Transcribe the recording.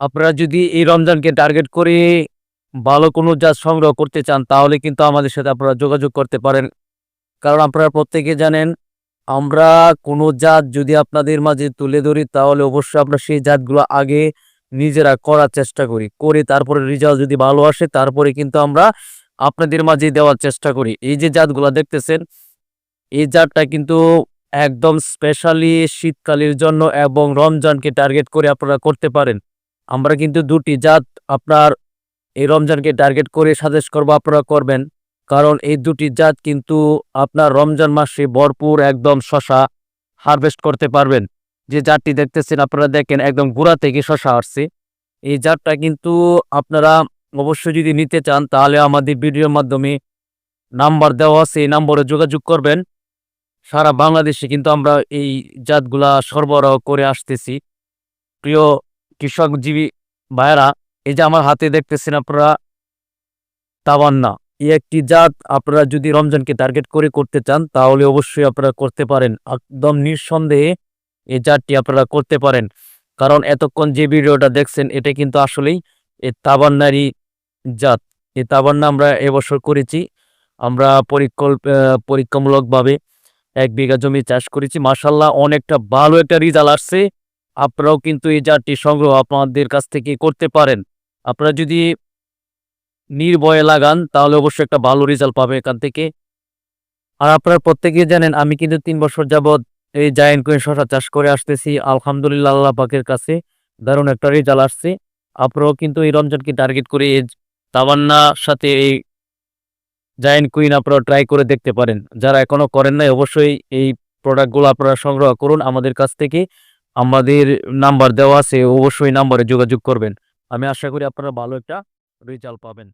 আপনারা যদি এই রমজানকে টার্গেট করে ভালো কোনো জাত সংগ্রহ করতে চান, তাহলে কিন্তু আমাদের সাথে আপনারা যোগাযোগ করতে পারেন। কারণ আপনারা প্রত্যেকে জানেন, আমরা কোনো জাত যদি আপনাদের মাঝে তুলে ধরি, তাহলে অবশ্যই আমরা সেই জাতগুলো আগে নিজেরা করার চেষ্টা করি। করে তারপরে রেজাল্ট যদি ভালো আসে, তারপরে কিন্তু আমরা আপনাদের মাঝে দেওয়ার চেষ্টা করি। এই যে জাতগুলো দেখতেছেন, এই জাতটা কিন্তু একদম স্পেশালি শীতকালের জন্য এবং রমজানকে টার্গেট করে আপনারা করতে পারেন। আমরা কিন্তু দুটি জাত আপনার এই রমজানকে টার্গেট করে সাজেস্ট করব, আপনারা করবেন। কারণ এই দুটি জাত কিন্তু আপনার রমজান মাসে ভরপুর একদম শশা হারভেস্ট করতে পারবেন। যে জাতটি দেখতেছেন আপনারা দেখেন একদম গোড়া থেকে শশা আসছে। এই জাতটা কিন্তু আপনারা অবশ্যই যদি নিতে চান, তাহলে আমাদের ভিডিওর মাধ্যমে নাম্বার দেওয়া আছে, এই নাম্বারে যোগাযোগ করবেন। সারা বাংলাদেশে কিন্তু আমরা এই জাতগুলা সরবরাহ করে আসতেছি। প্রিয় কৃষকজীবী ভাইয়েরা, এই যে আমার হাতে দেখতেছেন আপনারা তাবান্না এই একটি জাত আপনারা যদি রমজানকে টার্গেট করে করতে চান, তাহলে অবশ্যই আপনারা করতে পারেন। একদম নিঃসন্দেহে এই জাতটি আপনারা করতে পারেন। কারণ এতক্ষণ যে ভিডিওটা দেখছেন, এটা কিন্তু আসলেই এই তাবান্নারই জাত। এই তাবান্না আমরা এবছর করেছি। আমরা পরিকল্প পরীক্ষামূলকভাবে এক বিঘা জমি চাষ করেছি। মাসাল্লাহ অনেকটা ভালো একটা রেজাল্ট আসছে। আপনারাও কিন্তু এই জাতটি সংগ্রহ আপনাদের কাছ থেকে করতে পারেন। আপনারা যদি নির্ভয়ে লাগান, তাহলে অবশ্যই একটা ভালো রেজাল্ট পাবে এখান থেকে। আর আপনারা প্রত্যেকেই জানেন, আমি কিন্তু তিন বছর যাবৎ এই জায়েন্ট কোয়েন শশা চাষ করে আসতেছি। আলহামদুলিল্লাহ আল্লাহ পাকের কাছে দারুণ একটা রেজাল্ট আসছে। আপনারাও কিন্তু এই রমজানকে টার্গেট করে এই তাবান্নার সাথে এই জায়েন্ট কুইন আপনারা ট্রাই করে দেখতে পারেন। যারা এখনও করেন নাই, অবশ্যই এই প্রোডাক্টগুলো আপনারা সংগ্রহ করুন আমাদের কাছ থেকে। আমাদের নাম্বার দেওয়া আছে, অবশ্যই নাম্বারে যোগাযোগ করবেন। আমি আশা করি আপনারা ভালো একটা রেজাল্ট পাবেন।